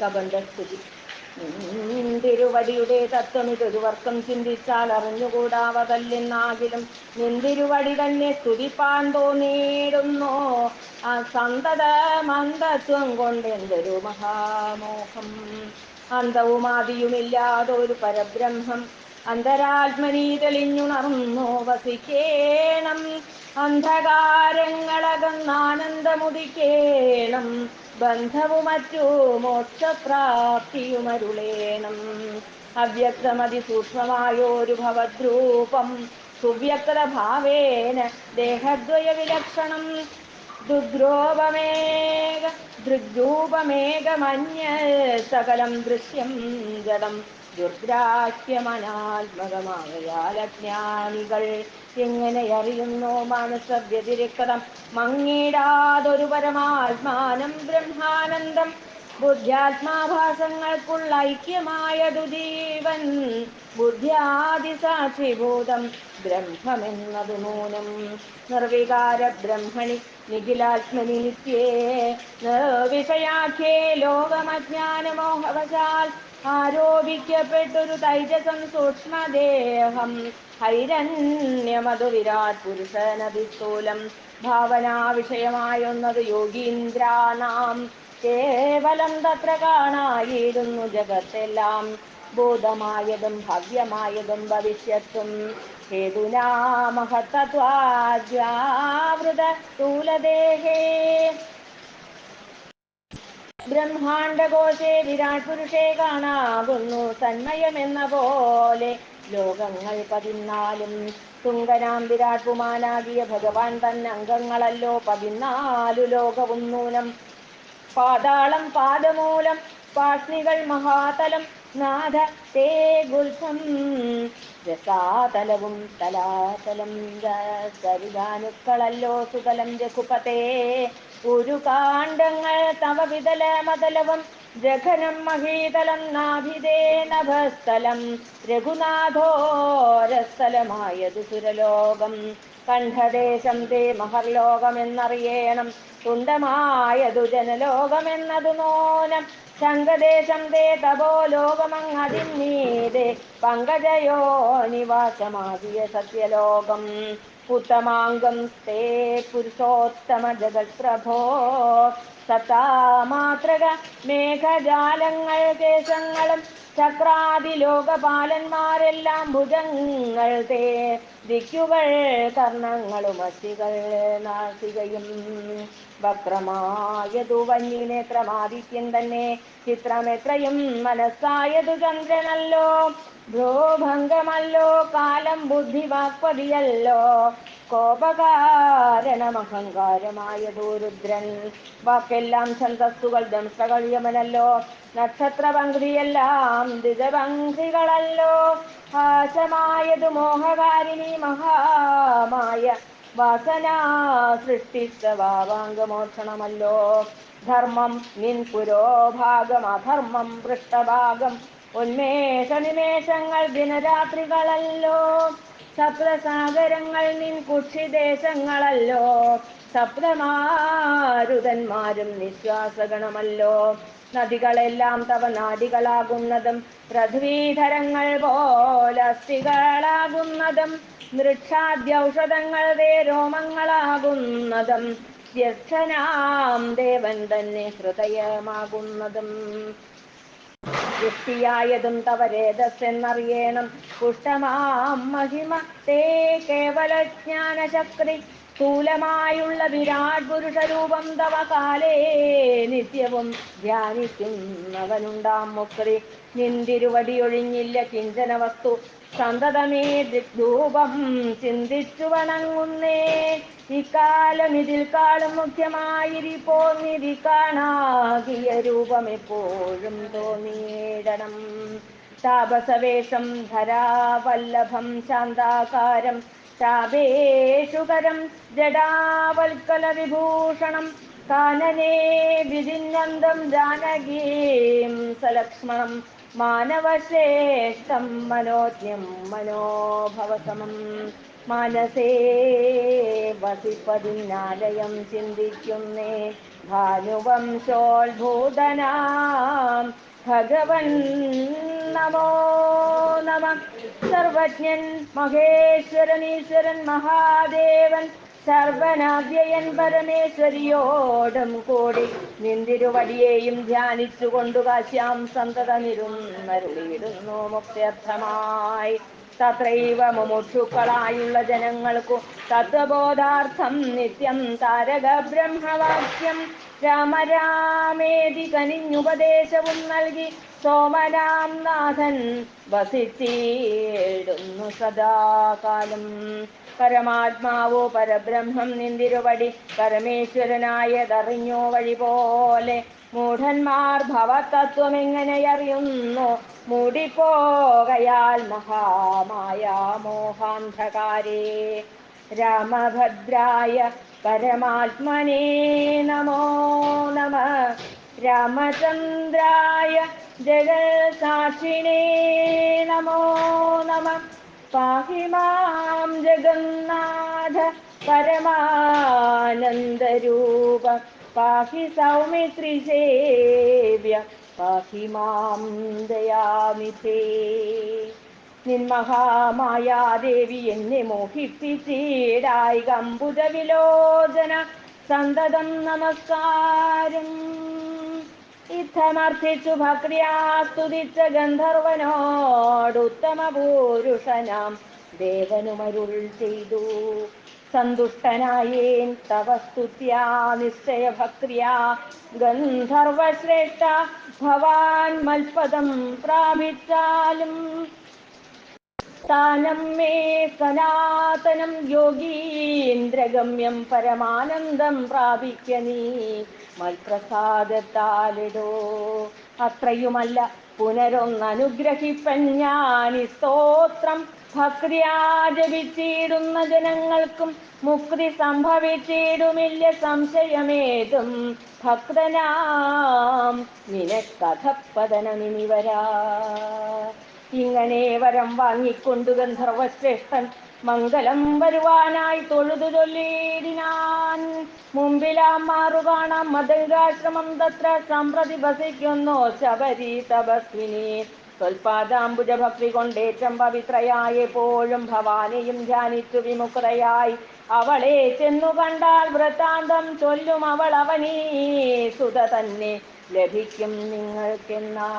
കബന്ധസ്തുതി തിരുവടിയുടെ തത്വം ഇതൊരു വർക്കം ചിന്തിച്ചാൽ അറിഞ്ഞുകൂടാവതല്ലെന്നാകിലും നിന്തിരുവടി തന്നെ സ്തുതിപ്പാൻ തോന്നിയിടുന്നു ആ സന്തത മന്ദത്വം കൊണ്ട് എന്തൊരു മഹാമോഹം? അന്തവും ആദിയുമില്ലാതൊരു പരബ്രഹ്മം അന്തരാത്മനി തെളിഞ്ഞുണർന്നു വസിക്കേണം. അന്ധകാരങ്ങളകന്നാനന്ദമുദിക്കേണം ബന്ധവും മറ്റു മോക്ഷപ്രാപ്തിയുമരുളേണം. അവ്യക്തമതി സൂക്ഷ്മമായൊരു ഭവദ്രൂപം സുവ്യക്ത ഭാവേന ദേഹദ്വയ വിലക്ഷണം ദുദ്രോപമേക ദൃഗ്രൂപമേകമന്യ സകലം ദൃശ്യം ജഡം ദുർഗ്രാഹ്യമനാത്മകമാകയാൽ അജ്ഞാനികൾ എങ്ങനെ അറിയുന്നു മനസ്സ വ്യതിരിക്തം മങ്ങിടാതൊരു പരമാത്മാനം ബ്രഹ്മാനന്ദം. ബുദ്ധ്യാത്മാഭാസങ്ങൾക്കുള്ള ഐക്യമായതു ജീവൻ. ബുദ്ധ്യാദിസാക്ഷിഭൂതം ബ്രഹ്മമെന്നതു മൂലം നിർവികാര ബ്രഹ്മണി നിഖിലാത്മനി നിത്യേ. നിർവിഷയാഖ്യേ ലോകമജ്ഞാനമോഹവശാൽ ആരോപിക്കപ്പെട്ടൊരു തൈജസം സൂക്ഷ്മദേഹം. ഹൈരണ്യമതു വിരാട് പുരുഷനതിസ്ഥൂലം. ഭാവനാ വിഷയമായൊന്നത് യോഗീന്ദ്രാനാം കേവലം തത്ര കാണായിരുന്നു ജഗത്തെല്ലാം. ഭൂതമായതും ഭവ്യമായതും ഭവിഷ്യത്തും. ഹേതുനാ മഹത്തത്വാദ്യാവൃത സ്ഥൂലദേഹേ ബ്രഹ്മാണ്ടകോശേ വിരാട് പുരുഷേ കാണാകുന്നു സന്മയമെന്ന പോലെ. ലോകങ്ങൾ പതിനാലും തുങ്കനാം വിരാട് പുമാനാകിയ ഭഗവാൻ തന്നെ അംഗങ്ങളല്ലോ പതിനാലു ലോകവും നൂനം പാതാളം പാദമൂലം പാഷ്ണികൾ മഹാതലം നാഥ തേ ഗുൽഫം. രസാതലവും തലാതലം സരിതാനുക്കളല്ലോ സുതലം രഘുപതേ. ഒരു കാണ്ഡങ്ങൾ തവ വിതല മതലവും ജഘനം മഹീതലം നാഭിതേ നഭസ്ഥലം. രഘുനാഥോരസ്ഥലമായതു സുരലോകം. കണ്ഠദേശം തേ മഹർലോകമെന്നറിയേണം. തുണ്ടമായതു ജനലോകമെന്നതു നോനം ശങ്കദേശം തേ തപോ ലോകമങ്ങതിന്നീതേ പങ്കജയോ നിവാസമാകിയ സത്യലോകം. ഉത്തമാംഗം തേ പുരുഷോത്തമ ജഗത്പ്രഭോ സത്താമാത്രക മേഘജാലങ്ങൾ കേശങ്ങളും ചക്രാദി ലോകപാലന്മാരെല്ലാം ഭുജങ്ങൾ തേ ദിക്കുകൾ കർണങ്ങളും അസ്ഥികൾ നാസികയും വക്രമായതു വന്യനേത്രമാദിത്യൻ തന്നെ. ചിത്രമെത്രയും മനസ്സായതു ചന്ദ്രനല്ലോ. ഭ്രോഭംഗമല്ലോ കാലം ബുദ്ധി വാക്പതിയല്ലോ. കോപകാരണമഹങ്കാരമായതു രുദ്രൻ വാക്കെല്ലാം ഛന്തസ്സുകൾ ദംഷ്ടകൾ യമനല്ലോ നക്ഷത്രപംക്തിയെല്ലാം ദ്വിജപംക്തികളല്ലോ ഹാസമായതു മോഹകാരിണി മഹാമായ വാസന സൃഷ്ടിച്ച സൃഷ്ടിസ്തവാവാംഗമോക്ഷണമല്ലോ ധർമ്മം നിൻ പുരോഭാഗം അധർമ്മം പൃഷ്ഠഭാഗം. ഉന്മേഷ നിമേഷങ്ങൾ ദിനരാത്രികളല്ലോ. സപ്തസാഗരങ്ങൾ നിൻ കുക്ഷിദേശങ്ങളല്ലോ സപ്തമാരുതന്മാരും നിശ്വാസഗണമല്ലോ. നദികളെല്ലാം തവ നാടികളാകുന്നതും പൃഥ്വീധരങ്ങൾ പോലസ്ഥികളാകുന്നതും വൃക്ഷാദ്യൗഷധങ്ങൾ തേ രോമങ്ങളാകുന്നതും ജ്യേഷ്ഠനാം ദേവൻ തന്നെ ഹൃദയമാകുന്നതും. വൃഷ്ടിയായതും തവ രേതസ്സെന്നറിയണം പുഷ്ടമാം മഹിമ തേ കേവലജ്ഞാനചക്രി സ്ഥൂലമായുള്ള വിരാട് പുരുഷരൂപം തവ കാലേ നിത്യവും ധ്യാനിക്കുന്നവനുണ്ടാം മുക്തി. നിന്തിരുവടിയൊഴിഞ്ഞില്ല കിഞ്ചന വസ്തു സന്തതമേ രൂപം ചിന്തിച്ചു വണങ്ങുന്നേ ഇക്കാലം ഇതിൽ കാളും മുഖ്യമായിരിപ്പോ നിധി കാണാകിയ രൂപം എപ്പോഴും തോന്നിയിടണം. താപസവേഷം ധരാവല്ലഭം ശാന്താകാരം ശാപേഷുകരം ജഡാവൽക്കല വിഭൂഷണം കാനനേ വിധിന്വന്തം ജാനകീം സലക്ഷ്മണം മാനവശ്രേഷ്ഠം മനോജ്ഞം മനോഭവസമം. മനസേ വസിപ്പതിനാലയം ചിന്തിക്കുന്നേ. ഭാനുവംശോത്ഭൂതനാം ഭഗവൻ നമോ നമ. സർവജ്ഞൻ മഹേശ്വരൻ ഈശ്വരൻ മഹാദേവൻ. സർവനാദ്യയൻ പരമേശ്വരിയോടും കൂടി നിന്തിരുവടിയെയും ധ്യാനിച്ചുകൊണ്ടു കാശ്യാം സന്തതമിരുന്നരുളിയിടുന്നു മുക്ത്യർത്ഥമായി. തത്രൈവ മുമുക്ഷുക്കളായുള്ള ജനങ്ങൾക്കു തത്വബോധാർത്ഥം നിത്യം താരക ബ്രഹ്മവാക്യം രാമരാമേതി കനിഞ്ഞുപദേശവും നൽകി സോമരാം നാഥൻ വസിച്ചിടുന്നു സദാകാലം. പരമാത്മാവോ പരബ്രഹ്മം നിന്തിരുവടി പരമേശ്വരനായതറിഞ്ഞോ വഴി പോലെ മൂഢന്മാർ ഭവതത്വം എങ്ങനെ അറിയുന്നു? മൂടിപ്പോകയാൽ മഹാമായ മോഹാന്ധകാരേ. രാമഭദ്രായ പരമാത്മനേ നമോ നമ. രാമചന്ദ്രായ ജഗസാക്ഷിണേ നമോ നമ. പാഹി മാം ജഗന്നാഥ പരമാനന്ദരൂപ പാഹി സൗമിത്രി സേവ്യ പാഹി മാം ദയാമിതേ നിന്മഹാമായാദേവി എന്നെ മോഹിപ്പിച്ചീടായി കമ്പുത വിലോചന സന്തതം നമസ്കാരം ഇത്തമർത്ഥിച്ചു ഭക്രിയാ സ്തുതിച്ച ഗന്ധർവനോട് ഉത്തമ പുരുഷനാം ദേവനുമരുൾ ചെയ്തു। സന്തുഷ്ടനായേൻ. തവസ്തുത്യാ സ്തുത്യാ നിശ്ചയ ഭക്രിയാ ഗന്ധർവശ്രേഷ്ഠ ഭവാൻ മൽപദം പ്രാപിച്ചാലും. സ്ഥാനം മേ സനാതനം യോഗീന്ദ്രഗമ്യം പരമാനന്ദം പ്രാപിക്ക നീ. മൽപ്രസാദത്താലിടോ. അത്രയുമല്ല. പുനരൊന്നനുഗ്രഹിപ്പൻ ഈ സ്തോത്രം. ഭക്തിയാ ജപിച്ചിടുന്ന ജനങ്ങൾക്കും മുക്തി സംഭവിച്ചിടുമില്ല സംശയമേതും. ഭക്തനാം നിനക്കഥപ്പതനമിനി വരാ. ഇങ്ങനെ വരം വാങ്ങിക്കൊണ്ടു ഗന്ധർവശ്രേഷ്ഠൻ മംഗലം വരുവാനായി തൊഴുതു ചൊല്ലിയിടിനാൻ മുമ്പിലാം മാറു കാണാം മതങ്കാശ്രമം തത്ര സമ്പ്രതി വസിക്കുന്നു ശബരി തപസ്വിനി. സ്വൽപാദാംബുജ ഭക്തി കൊണ്ടേറ്റം പവിത്രയായെപ്പോഴും ഭവാനിയും ധ്യാനിച്ചു വിമുക്തയായി. അവളെ ചെന്നു കണ്ടാൽ വൃത്താന്തം ചൊല്ലും അവൾ അവനീ സുത തന്നെ. ലഭിക്കും നിങ്ങൾക്കെന്നാ